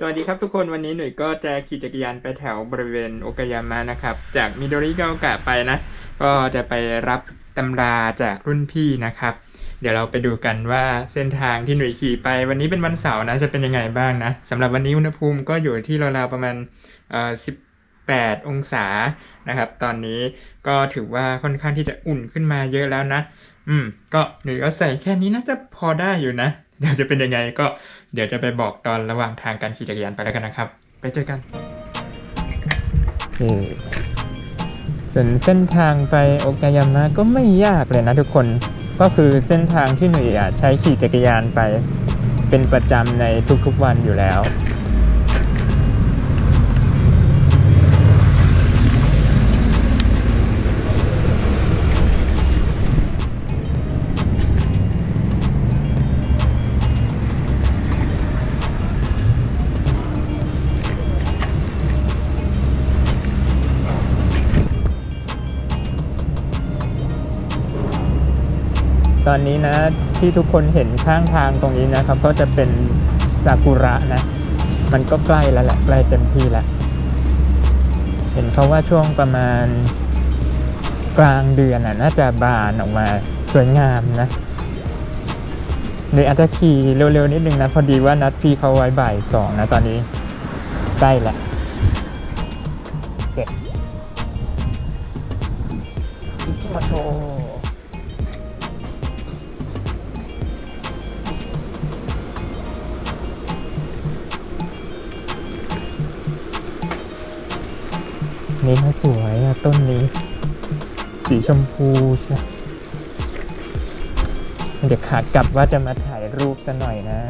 สวัสดีครับทุกคนวันนี้หนุ่ยก็จะขี่จักรยานไปแถวบริเวณโอกายามะนะครับ จากมิโดริเกากะไปนะ ก็จะไปรับตำราจากรุ่นพี่นะครับ เดี๋ยวเราไปดูกันว่าเส้นทางที่หนุ่ยขี่ไป วันนี้เป็นวันเสาร์นะจะเป็นยังไงบ้างนะสำหรับวันนี้อุณหภูมิก็อยู่ที่ราวๆประมาณเอ่อ18องศานะครับ ตอนนี้ก็ถือว่าค่อนข้างที่จะอุ่นขึ้นมาเยอะแล้วนะ อืม ก็หนุ่ยก็ใส่แค่นี้น่าจะพอได้อยู่นะ เดี๋ยวจะเป็นยังไงก็เดี๋ยวจะไปบอกตอนระหว่างทางการขี่จักรยานไปแล้วกันนะครับ ไปเจอกันส่วนเส้นทางไปโอกายามะก็ไม่ยากเลยนะทุกคนก็คือเส้นทางที่หนุ่ยใช้ขี่จักรยานไป เป็นประจำในทุกๆวันอยู่แล้ว อนนี้นะที่ทุกคนเห็นข้างทางตรงนี้นะครับ ก็จะเป็นซากุระนะ มันก็ใกล้แล้วแหละใกล้เต็มที่แล้วเห็นเขาว่าช่วงประมาณกลางเดือนน่ะน่าจะบานออกมาสวยงามนะหรืออาจจะขี่เร็วๆนิดนึงนะ พอดีว่านัดพี่เขาไว้บ่ายสองนะตอนนี้ใกล้แล้ว นี่ก็สวยอะต้นนี้ สีชมพูใช่เดี๋ยวขากลับว่าจะมาถ่ายรูปซะหน่อยนะ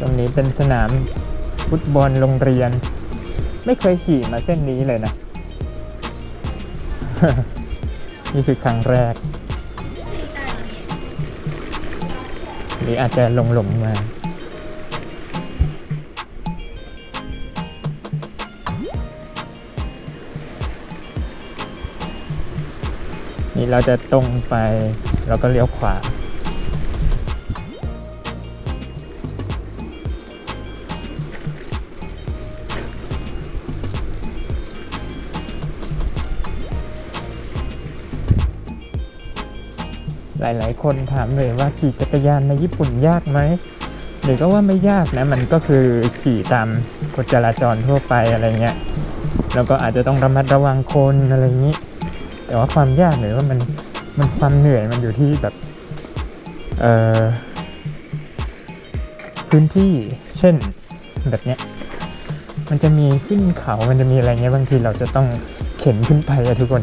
ตรงนี้เป็นสนามฟุตบอลโรงเรียน ไม่เคยขี่มาเส้นนี้เลยนะ นี่คือครั้งแรก หรืออาจจะหลงหลงมานี่เราจะตรงไปแล้วก็เลี้ยวขวา หลาย ๆ คนถามเลยว่าขี่จักรยานในญี่ปุ่นยากไหมหรือก็ว่าไม่ยากนะ มันก็คือขี่ตามกฎจราจรทั่วไปอะไรเงี้ยแล้วก็อาจจะต้องระมัดระวังคนอะไรอย่างนี้ แต่ว่าความยากหรือว่ามันมันความเหนื่อยมันอยู่ที่แบบเอ่อพื้นที่เช่นแบบเนี้ยมันจะมีขึ้นเขา มันจะมีอะไรเงี้ยบางทีเราจะต้องเข็นขึ้นไปอะทุกคน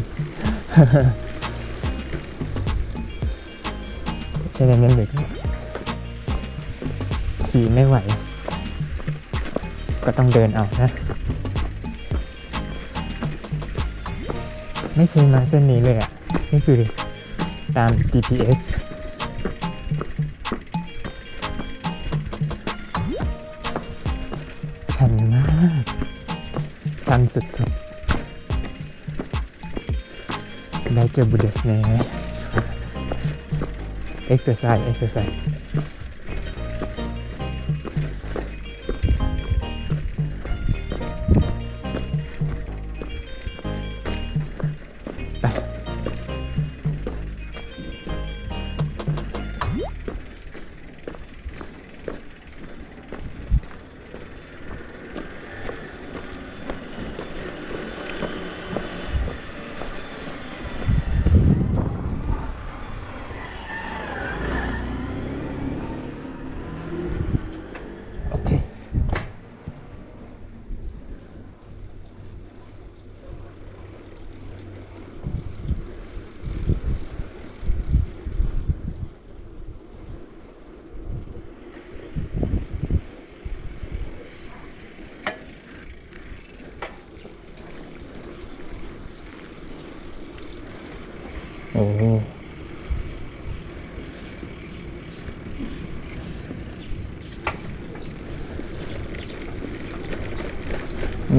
ช่ไหมงั้นเด็กขี่ไม่ไหว ก็ต้องเดินเอานะ ไม่เคยมาเส้นนี้เลยอะ นี่คือตาม GPS ชันมากชันสุดๆ ได้เจอบุเดสเน่ exercise exercise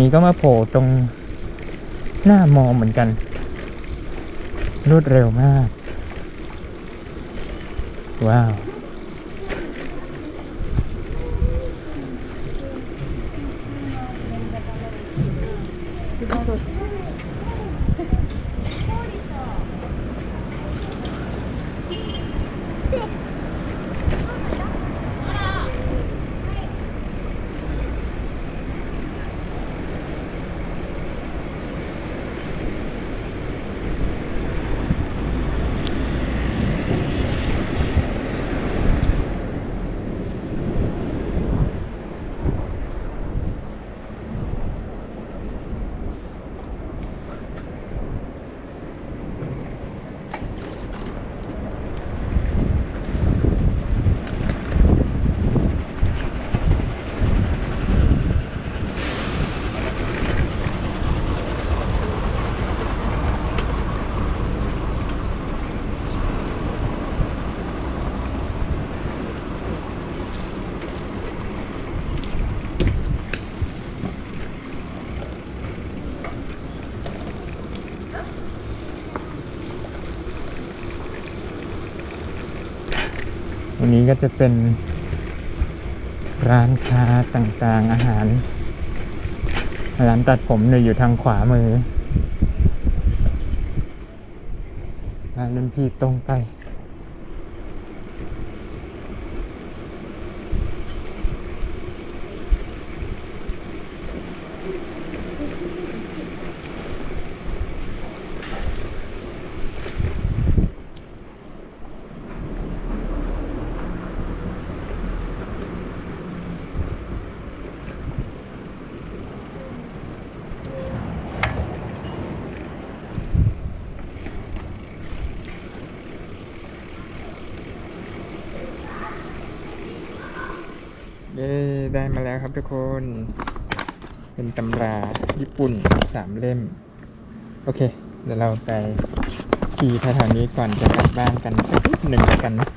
ี้ก็มาโผล่ตรงหน้ามอเหมือนกัน รวดเร็วมาก ว้าว วันนี้ก็จะเป็นร้านค้าต่างๆอาหาร ร้านตัดผมเนี่ยอยู่ทางขวามือร้านรุ่นพี่ตรงไป เย้ ได้มาแล้วครับทุกคน เป็นตำราญี่ปุ่นสามเล่ม โอเค เดี๋ยวเราไปขี่แถวๆนี้ก่อนจะกลับบ้านกันสักนิดหนึ่งกันนะ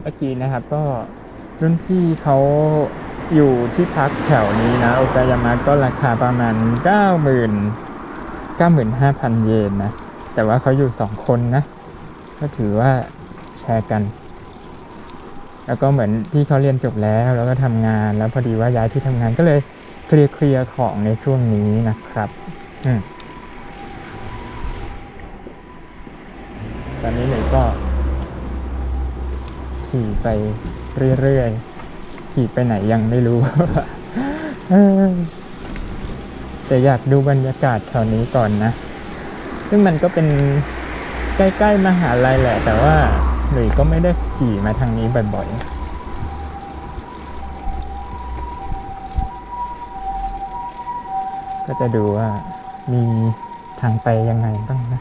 เมื่อกี้นะครับก็รุ่นพี่เขาอยู่ที่พักแถวนี้นะโอกายามะก็ราคาประมาณ 9 0 0 0 0 95,000 เยนนะ แต่ว่าเขาอยู่สองคนนะ ก็ถือว่าแชร์กัน แล้วก็เหมือนพี่เขาเรียนจบแล้ว แล้วก็ทำงานแล้วพอดีว่าย้ายที่ทำงานก็เลยเคลียร์เคลียร์ของในช่วงนี้นะครับอืมตอนนี้หนูก็ ขี่ไปเรื่อยๆขี่ไปไหนยังไม่รู้แต่อยากดูบรรยากาศแถวนี้ก่อนนะ ซึ่งมันก็เป็นใกล้ ๆ มหาลัยแหละ แต่ว่า หรือก็ไม่ได้ขี่มาทางนี้บ่อยๆก็จะดูว่ามีทางไปยังไงบ้างนะ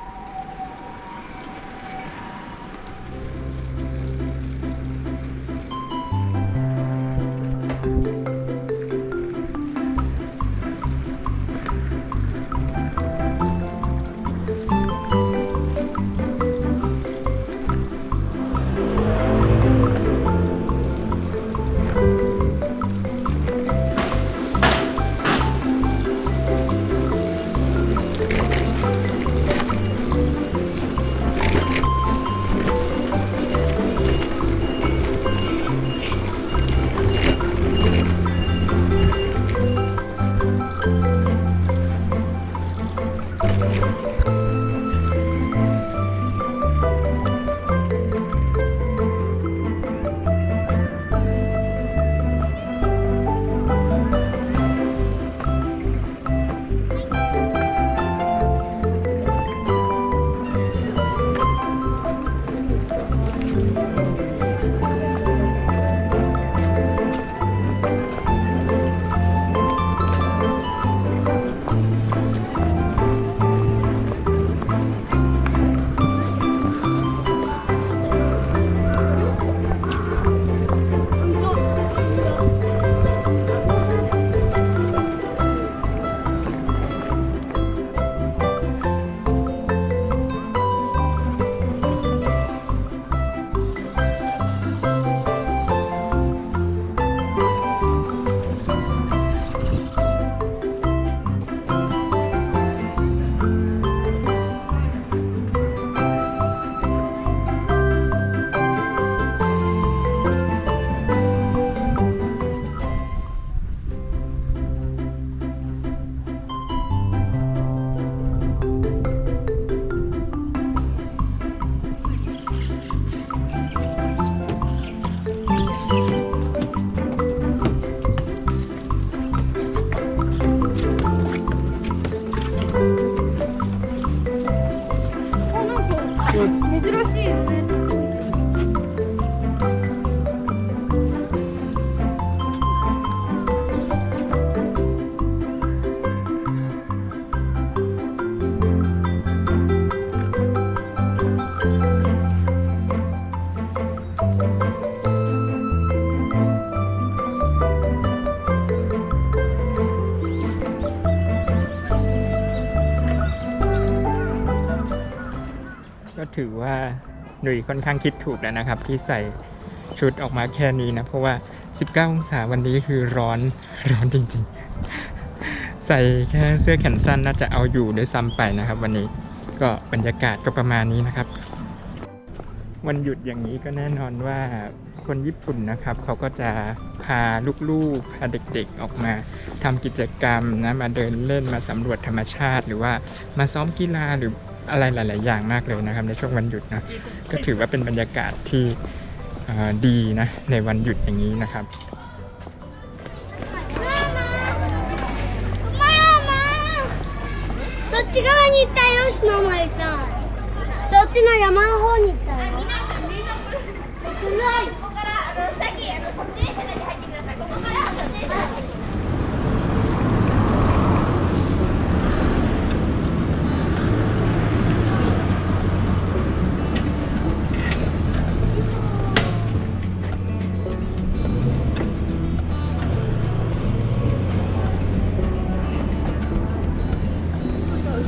珍しいですね。 ถือว่าหนุ่ยค่อนข้างคิดถูกแล้วนะครับ ที่ใส่ชุดออกมาแค่นี้นะ เพราะว่า 19 องศาวันนี้คือร้อนร้อนจริงๆ ใส่แค่เสื้อแขนสั้นน่าจะเอาอยู่ด้วยซ้ำไปนะครับ วันนี้ก็บรรยากาศก็ประมาณนี้นะครับ วันหยุดอย่างนี้ก็แน่นอนว่าคนญี่ปุ่นนะครับเขาก็จะพาลูกๆพาเด็กๆออกมาทำกิจกรรมนะมาเดินเล่นมาสำรวจธรรมชาติ หรือว่ามาซ้อมกีฬาหรือ อะไรหลาย ๆ อย่างมากเลยนะครับ ในช่วงวันหยุดนะก็ถือว่าเป็นบรรยากาศที่เอ่อดีนะในวันหยุดอย่างนี้นะครับ そっち側に行ったよ篠森さんそっちの山の方に行ったよ危ない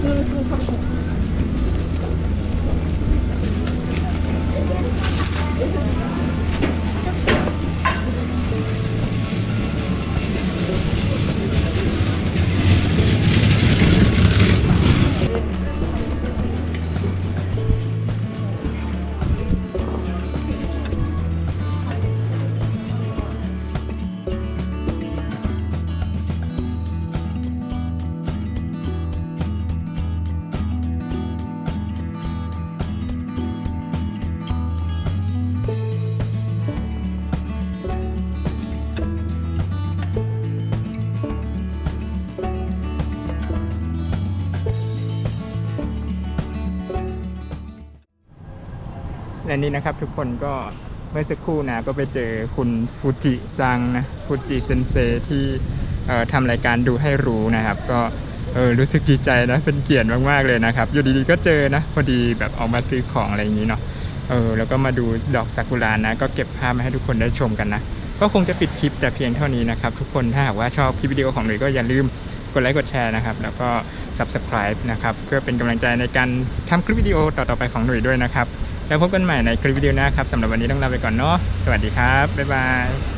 และนี่นะครับทุกคนก็เมื่อสักครู่นะก็ไปเจอคุณฟูจิซังนะฟูจิเซนเซที่ทำรายการดูให้รู้นะครับ ก็เออรู้สึกดีใจนะเป็นเกียรติมากๆเลยนะครับอยู่ดีๆก็เจอนะพอดีแบบออกมาซื้อของอะไรอย่างนี้เนาะเออแล้วก็มาดูดอกซากุระนะ ก็เก็บภาพมาให้ทุกคนได้ชมกันนะ ก็คงจะปิดคลิปแต่เพียงเท่านี้นะครับ ทุกคนถ้าหากว่าชอบคลิปวิดีโอของหนุ่ยก็อย่าลืมกดไลค์กดแชร์นะครับ แล้วก็ subscribe นะครับ เพื่อเป็นกำลังใจในการทำคลิปวิดีโอต่อๆไปของหนุ่ยด้วยนะครับ แล้วพบกันใหม่ในคลิปวิดีโอหน้าครับสำหรับวันนี้ต้องลาไปก่อนเนาะสวัสดีครับ บ๊ายบาย